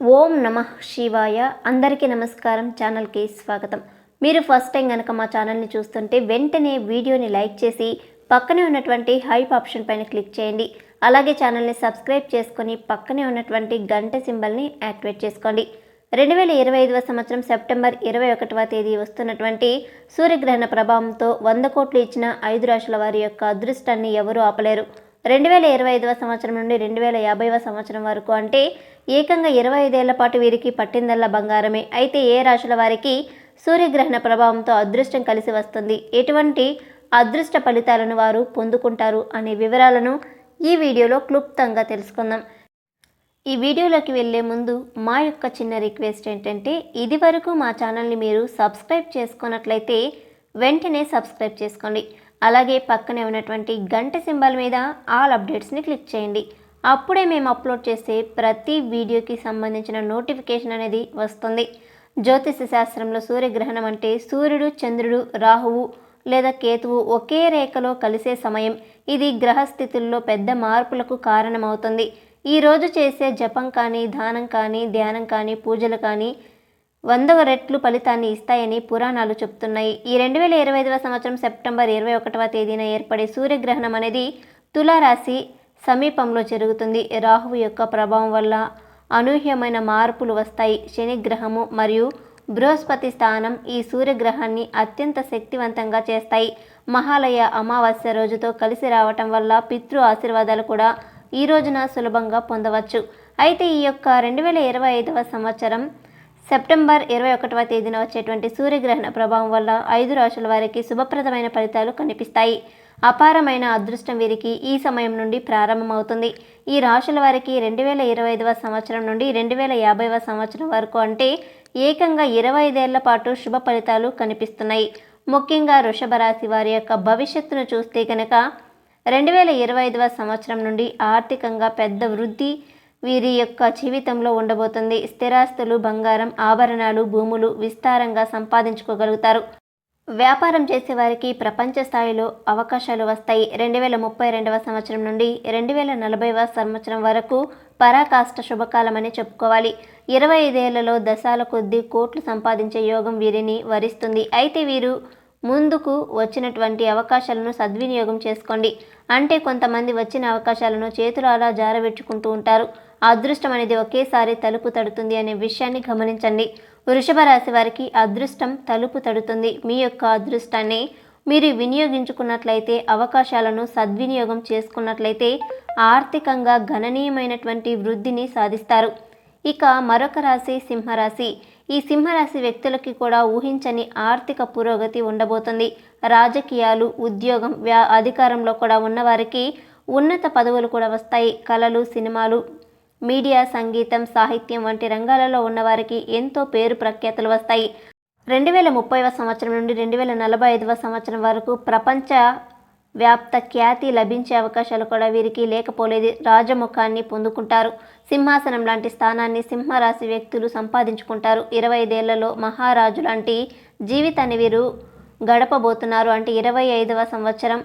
ఓం నమ శివాయ. అందరికీ నమస్కారం. ఛానల్కి స్వాగతం. మీరు ఫస్ట్ టైం కనుక మా ఛానల్ని చూస్తుంటే వెంటనే వీడియోని లైక్ చేసి పక్కనే ఉన్నటువంటి హైప్ ఆప్షన్ పైన క్లిక్ చేయండి. అలాగే ఛానల్ని సబ్స్క్రైబ్ చేసుకొని పక్కనే ఉన్నటువంటి గంట సింబల్ని యాక్టివేట్ చేసుకోండి. రెండు వేల ఇరవై ఐదవ సంవత్సరం సెప్టెంబర్ ఇరవై ఒకటవ తేదీ వస్తున్నటువంటి సూర్యగ్రహణ ప్రభావంతో వంద కోట్లు ఇచ్చిన ఐదు రాశుల వారి యొక్క అదృష్టాన్ని ఎవరూ ఆపలేరు. రెండు వేల ఇరవై ఐదవ సంవత్సరం నుండి రెండు వేల యాభైవ సంవత్సరం వరకు అంటే ఏకంగా ఇరవై ఐదేళ్ళ పాటు వీరికి పట్టిందల్లా బంగారమే. అయితే ఏ రాశుల వారికి సూర్యగ్రహణ ప్రభావంతో అదృష్టం కలిసి వస్తుంది? ఎటువంటి అదృష్ట ఫలితాలను వారు పొందుకుంటారు అనే వివరాలను ఈ వీడియోలో క్లుప్తంగా తెలుసుకుందాం. ఈ వీడియోలోకి వెళ్ళే ముందు మా యొక్క చిన్న రిక్వెస్ట్ ఏంటంటే ఇది వరకు మా ఛానల్ని మీరు సబ్స్క్రైబ్ చేసుకున్నట్లయితే వెంటనే సబ్స్క్రైబ్ చేసుకోండి. అలాగే పక్కనే ఉన్నటువంటి గంట సింబల్ మీద ఆల్ అప్డేట్స్ని క్లిక్ చేయండి. అప్పుడే మేము అప్లోడ్ చేసే ప్రతి వీడియోకి సంబంధించిన నోటిఫికేషన్ అనేది వస్తుంది. జ్యోతిష శాస్త్రంలో సూర్యగ్రహణం అంటే సూర్యుడు చంద్రుడు రాహువు లేదా కేతువు ఒకే రేఖలో కలిసే సమయం. ఇది గ్రహస్థితుల్లో పెద్ద మార్పులకు కారణమవుతుంది. ఈరోజు చేసే జపం కానీ దానం కానీ ధ్యానం కానీ పూజలు కానీ వందవ రెట్లు ఫలితాన్ని ఇస్తాయని పురాణాలు చెప్తున్నాయి. ఈ రెండు వేల ఇరవై ఐదవ సంవత్సరం సెప్టెంబర్ ఇరవై ఒకటవ తేదీన ఏర్పడే సూర్యగ్రహణం అనేది తులారాశి సమీపంలో జరుగుతుంది. రాహువు యొక్క ప్రభావం వల్ల అనూహ్యమైన మార్పులు వస్తాయి. శనిగ్రహము మరియు బృహస్పతి స్థానం ఈ సూర్యగ్రహాన్ని అత్యంత శక్తివంతంగా చేస్తాయి. మహాలయ అమావాస్య రోజుతో కలిసి రావటం వల్ల పితృ ఆశీర్వాదాలు కూడా ఈ రోజున సులభంగా పొందవచ్చు. అయితే ఈ యొక్క రెండు వేల ఇరవై ఐదవ సంవత్సరం సెప్టెంబర్ ఇరవై ఒకటవ తేదీన వచ్చేటువంటి సూర్యగ్రహణ ప్రభావం వల్ల ఐదు రాశుల వారికి శుభప్రదమైన ఫలితాలు కనిపిస్తాయి. అపారమైన అదృష్టం వీరికి ఈ సమయం నుండి ప్రారంభమవుతుంది. ఈ రాశుల వారికి రెండు వేల ఇరవై ఐదవ సంవత్సరం నుండి రెండు వేల యాభైవ సంవత్సరం వరకు అంటే ఏకంగా ఇరవై ఐదేళ్ళ పాటు శుభ ఫలితాలు కనిపిస్తున్నాయి. ముఖ్యంగా వృషభ రాశి వారి యొక్క భవిష్యత్తును చూస్తే కనుక రెండు వేల ఇరవై ఐదవ సంవత్సరం నుండి ఆర్థికంగా పెద్ద వృద్ధి వీరి యొక్క జీవితంలో ఉండబోతుంది. స్థిరాస్తులు బంగారం ఆభరణాలు భూములు విస్తారంగా సంపాదించుకోగలుగుతారు. వ్యాపారం చేసేవారికి ప్రపంచ స్థాయిలో అవకాశాలు వస్తాయి. రెండు వేల ముప్పై రెండవ సంవత్సరం నుండి రెండు వేల నలభైవ సంవత్సరం వరకు పరాకాష్ట శుభకాలమని చెప్పుకోవాలి. ఇరవై ఐదేళ్ళలో దశాల కొద్దీ కోట్లు సంపాదించే యోగం వీరిని వరిస్తుంది. అయితే వీరు ముందుకు వచ్చినటువంటి అవకాశాలను సద్వినియోగం చేసుకోండి. అంటే కొంతమంది వచ్చిన అవకాశాలను చేతులు అలా జారబెట్టుకుంటూ ఉంటారు. అదృష్టం అనేది ఒకేసారి తలుపు తడుతుంది అనే విషయాన్ని గమనించండి. వృషభ రాశి వారికి అదృష్టం తలుపు తడుతుంది. మీ యొక్క అదృష్టాన్ని మీరు వినియోగించుకున్నట్లయితే అవకాశాలను సద్వినియోగం చేసుకున్నట్లయితే ఆర్థికంగా గణనీయమైనటువంటి వృద్ధిని సాధిస్తారు. ఇక మరొక రాశి సింహరాశి. ఈ సింహరాశి వ్యక్తులకి కూడా ఊహించని ఆర్థిక పురోగతి ఉండబోతుంది. రాజకీయాలు ఉద్యోగం వ్యా అధికారంలో కూడా ఉన్నవారికి ఉన్నత పదవులు కూడా వస్తాయి. కళలు సినిమాలు మీడియా సంగీతం సాహిత్యం వంటి రంగాలలో ఉన్నవారికి ఎంతో పేరు ప్రఖ్యాతులు వస్తాయి. రెండు వేల ముప్పైవ సంవత్సరం నుండి రెండు వేల నలభై ఐదవ సంవత్సరం వరకు ప్రపంచ వ్యాప్త ఖ్యాతి లభించే అవకాశాలు కూడా వీరికి లేకపోలేదు. రాజముఖాన్ని పొందుకుంటారు. సింహాసనం లాంటి స్థానాన్ని సింహరాశి వ్యక్తులు సంపాదించుకుంటారు. ఇరవై ఐదేళ్ళలో మహారాజు లాంటి జీవితాన్ని వీరు గడపబోతున్నారు. అంటే ఇరవై ఐదవ సంవత్సరం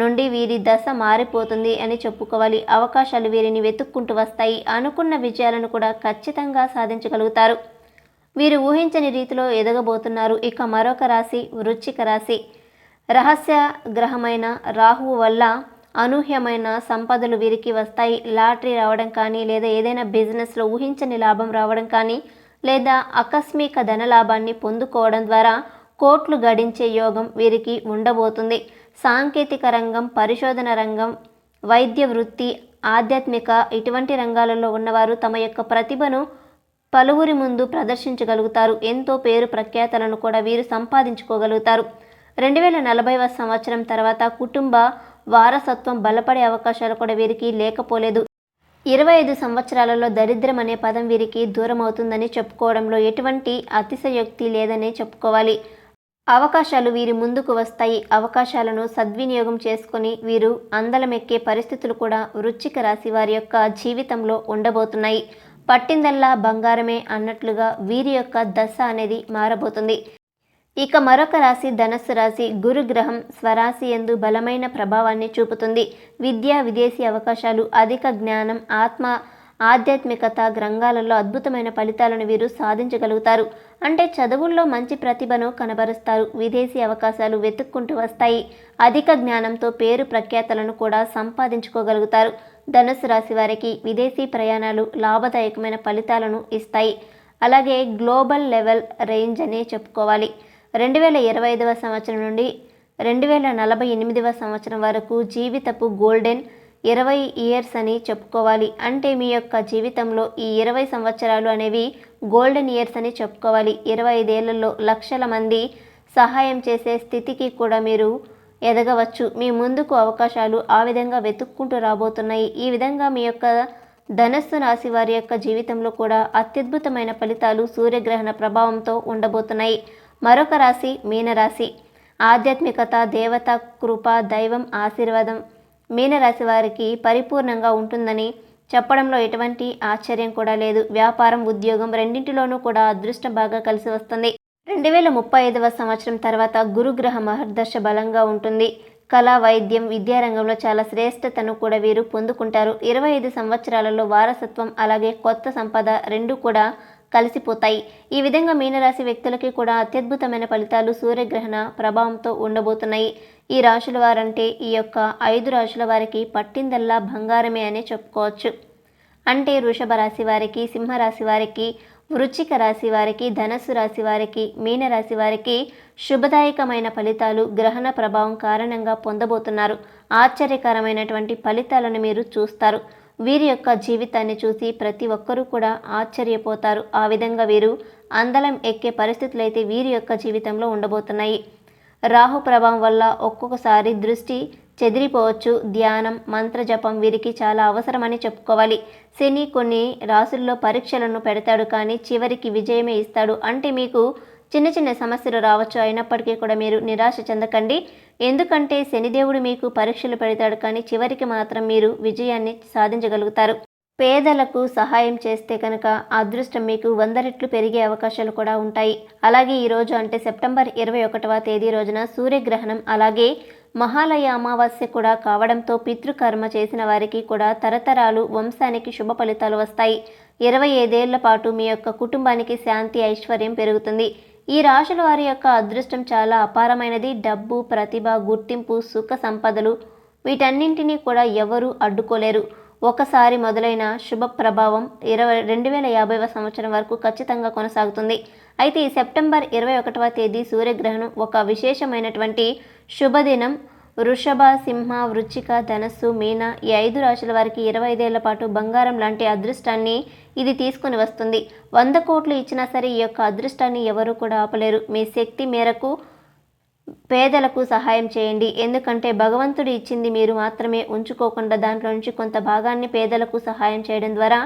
నుండి వీరి దశ మారిపోతుంది అని చెప్పుకోవాలి. అవకాశాలు వీరిని వెతుక్కుంటూ వస్తాయి. అనుకున్న విజయాలను కూడా ఖచ్చితంగా సాధించగలుగుతారు. వీరు ఊహించని రీతిలో ఎదగబోతున్నారు. ఇక మరొక రాశి వృచ్చిక రాశి. రహస్య గ్రహమైన రాహువు వల్ల అనూహ్యమైన సంపదలు వీరికి వస్తాయి. లాటరీ రావడం కానీ లేదా ఏదైనా బిజినెస్లో ఊహించని లాభం రావడం కానీ లేదా ఆకస్మిక ధనలాభాన్ని పొందుకోవడం ద్వారా కోట్లు గడించే యోగం వీరికి ఉండబోతుంది. సాంకేతిక రంగం పరిశోధన రంగం వైద్య వృత్తి ఆధ్యాత్మిక ఇటువంటి రంగాలలో ఉన్నవారు తమ యొక్క ప్రతిభను పలువురి ముందు ప్రదర్శించగలుగుతారు. ఎంతో పేరు ప్రఖ్యాతలను కూడా వీరు సంపాదించుకోగలుగుతారు. రెండు వేల నలభైవ సంవత్సరం తర్వాత కుటుంబ వారసత్వం బలపడే అవకాశాలు కూడా వీరికి లేకపోలేదు. ఇరవై ఐదు సంవత్సరాలలో దరిద్రం అనే పదం వీరికి దూరం అవుతుందని చెప్పుకోవడంలో ఎటువంటి అతిశయోక్తి లేదని చెప్పుకోవాలి. అవకాశాలు వీరి ముందుకు వస్తాయి. అవకాశాలను సద్వినియోగం చేసుకొని వీరు అందలమెక్కే పరిస్థితులు కూడా వృశ్చిక రాశి వారి యొక్క జీవితంలో ఉండబోతున్నాయి. పట్టిందల్లా బంగారమే అన్నట్లుగా వీరి యొక్క దశ అనేది మారబోతుంది. ఇక మరొక రాశి ధనస్సు రాశి గురుగ్రహం స్వరాశి ఎందు బలమైన ప్రభావాన్ని చూపుతుంది. విద్యా విదేశీ అవకాశాలు అధిక జ్ఞానం ఆత్మ ఆధ్యాత్మికత గ్రంథాలలో అద్భుతమైన ఫలితాలను వీరు సాధించగలుగుతారు. అంటే చదువుల్లో మంచి ప్రతిభను కనబరుస్తారు. విదేశీ అవకాశాలు వెతుక్కుంటూ వస్తాయి. అధిక జ్ఞానంతో పేరు ప్రఖ్యాతలను కూడా సంపాదించుకోగలుగుతారు. ధనుసు రాశి వారికి విదేశీ ప్రయాణాలు లాభదాయకమైన ఫలితాలను ఇస్తాయి. అలాగే గ్లోబల్ లెవెల్ రేంజ్ అనే చెప్పుకోవాలి. రెండు వేల ఇరవై ఐదవ సంవత్సరం నుండి రెండు వేల నలభై ఎనిమిదవ సంవత్సరం వరకు జీవితపు గోల్డెన్ ఇరవై ఇయర్స్ అని చెప్పుకోవాలి. అంటే మీ యొక్క జీవితంలో ఈ ఇరవై సంవత్సరాలు అనేవి గోల్డెన్ ఇయర్స్ అని చెప్పుకోవాలి. ఇరవై ఐదేళ్ళలో లక్షల మంది సహాయం చేసే స్థితికి కూడా మీరు ఎదగవచ్చు. మీ ముందుకు అవకాశాలు ఆ విధంగా వెతుక్కుంటూ రాబోతున్నాయి. ఈ విధంగా మీ యొక్క ధనస్సు రాశి వారి యొక్క జీవితంలో కూడా అత్యద్భుతమైన ఫలితాలు సూర్యగ్రహణ ప్రభావంతో ఉండబోతున్నాయి. మరొక రాశి మీనరాశి. ఆధ్యాత్మికత దేవత కృప దైవం ఆశీర్వాదం మీనరాశి వారికి పరిపూర్ణంగా ఉంటుందని చెప్పడంలో ఎటువంటి ఆశ్చర్యం కూడా లేదు. వ్యాపారం ఉద్యోగం రెండింటిలోనూ కూడా అదృష్టం బాగా కలిసి వస్తుంది. రెండు వేల ముప్పై ఐదవ సంవత్సరం తర్వాత గురుగ్రహ మహర్దశ బలంగా ఉంటుంది. కళ వైద్యం విద్యారంగంలో చాలా శ్రేష్టతను కూడా వీరు పొందుకుంటారు. ఇరవై ఐదు సంవత్సరాలలో వారసత్వం అలాగే కొత్త సంపద రెండు కూడా కలిసిపోతాయి. ఈ విధంగా మీనరాశి వ్యక్తులకి కూడా అత్యద్భుతమైన ఫలితాలు సూర్యగ్రహణ ప్రభావంతో ఉండబోతున్నాయి. ఈ రాశుల వారంటే ఈ యొక్క ఐదు రాశుల వారికి పట్టిందల్లా బంగారమే అనే చెప్పుకోవచ్చు. అంటే వృషభ రాశి వారికి సింహరాశి వారికి వృచ్చిక రాశి వారికి ధనస్సు రాశి వారికి మీనరాశి వారికి శుభదాయకమైన ఫలితాలు గ్రహణ ప్రభావం కారణంగా పొందబోతున్నారు. ఆశ్చర్యకరమైనటువంటి ఫలితాలను మీరు చూస్తారు. వీరి యొక్క జీవితాన్ని చూసి ప్రతి ఒక్కరూ కూడా ఆశ్చర్యపోతారు. ఆ విధంగా వీరు అందలం ఎక్కే పరిస్థితులు అయితే వీరి యొక్క జీవితంలో ఉండబోతున్నాయి. రాహు ప్రభావం వల్ల ఒక్కొక్కసారి దృష్టి చెదిరిపోవచ్చు. ధ్యానం మంత్రజపం వీరికి చాలా అవసరమని చెప్పుకోవాలి. శని కొన్ని రాసుల్లో పరీక్షలను పెడతాడు కానీ చివరికి విజయమే ఇస్తాడు. అంటే మీకు చిన్న చిన్న సమస్యలు రావచ్చు అయినప్పటికీ కూడా మీరు నిరాశ చెందకండి. ఎందుకంటే శనిదేవుడు మీకు పరీక్షలు పెడతాడు కానీ చివరికి మాత్రం మీరు విజయాన్ని సాధించగలుగుతారు. పేదలకు సహాయం చేస్తే కనుక అదృష్టం మీకు వంద రెట్లు పెరిగే అవకాశాలు కూడా ఉంటాయి. అలాగే ఈరోజు అంటే సెప్టెంబర్ ఇరవై ఒకటవ తేదీ రోజున సూర్యగ్రహణం అలాగే మహాలయ అమావాస్య కూడా కావడంతో పితృకర్మ చేసిన వారికి కూడా తరతరాలు వంశానికి శుభ ఫలితాలు వస్తాయి. ఇరవై ఐదేళ్ళ పాటు మీ యొక్క కుటుంబానికి శాంతి ఐశ్వర్యం పెరుగుతుంది. ఈ రాశుల వారి యొక్క అదృష్టం చాలా అపారమైనది. డబ్బు ప్రతిభ గుర్తింపు సుఖ సంపదలు వీటన్నింటినీ కూడా ఎవరూ అడ్డుకోలేరు. ఒకసారి మొదలైన శుభ ప్రభావం ఇరవై రెండు వేల యాభైవ సంవత్సరం వరకు ఖచ్చితంగా కొనసాగుతుంది. అయితే ఈ సెప్టెంబర్ ఇరవై ఒకటవ తేదీ సూర్యగ్రహణం ఒక విశేషమైనటువంటి శుభదినం. వృషభ సింహ వృచ్చిక ధనస్సు మీన ఈ ఐదు రాశుల వారికి ఇరవై ఐదేళ్ళ పాటు బంగారం లాంటి అదృష్టాన్ని ఇది తీసుకుని వస్తుంది. వంద కోట్లు ఇచ్చినా సరే ఈ యొక్క అదృష్టాన్ని ఎవరూ కూడా ఆపలేరు. మీ శక్తి మేరకు పేదలకు సహాయం చేయండి. ఎందుకంటే భగవంతుడు ఇచ్చింది మీరు మాత్రమే ఉంచుకోకుండా దాంట్లో నుంచి కొంత భాగాన్ని పేదలకు సహాయం చేయడం ద్వారా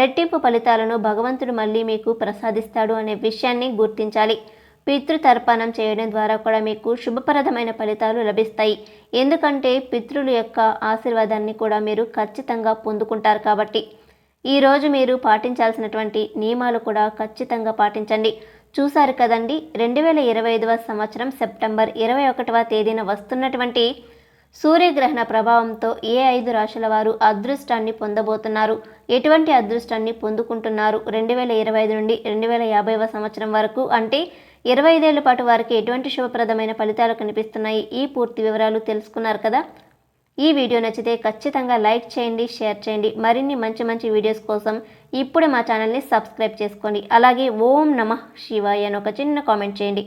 రెట్టింపు ఫలితాలను భగవంతుడు మళ్ళీ మీకు ప్రసాదిస్తాడు అనే విషయాన్ని గుర్తించాలి. పితృతర్పణం చేయడం ద్వారా కూడా మీకు శుభప్రదమైన ఫలితాలు లభిస్తాయి. ఎందుకంటే పితృల యొక్క ఆశీర్వాదాన్ని కూడా మీరు ఖచ్చితంగా పొందుకుంటారు కాబట్టి. ఈరోజు మీరు పాటించాల్సినటువంటి నియమాలు కూడా ఖచ్చితంగా పాటించండి. చూశారు కదండి రెండు వేల ఇరవై ఐదవ సంవత్సరం సెప్టెంబర్ ఇరవై ఒకటవ తేదీన వస్తున్నటువంటి సూర్యగ్రహణ ప్రభావంతో ఏ ఐదు రాశుల వారు అదృష్టాన్ని పొందబోతున్నారు? ఎటువంటి అదృష్టాన్ని పొందుకుంటున్నారు? రెండు వేల ఇరవై ఐదు నుండి రెండు వేల యాభైవ సంవత్సరం వరకు అంటే ఇరవై ఐదేళ్ళ పాటు వారికి ఎటువంటి శుభప్రదమైన ఫలితాలు కనిపిస్తున్నాయి? ఈ పూర్తి వివరాలు తెలుసుకున్నారు కదా? ఈ వీడియో నచ్చితే ఖచ్చితంగా లైక్ చేయండి షేర్ చేయండి. మరిన్ని మంచి మంచి వీడియోస్ కోసం ఇప్పుడే మా ఛానల్ని సబ్స్క్రైబ్ చేసుకోండి. అలాగే ఓం నమః శివాయ అని ఒక చిన్న కామెంట్ చేయండి.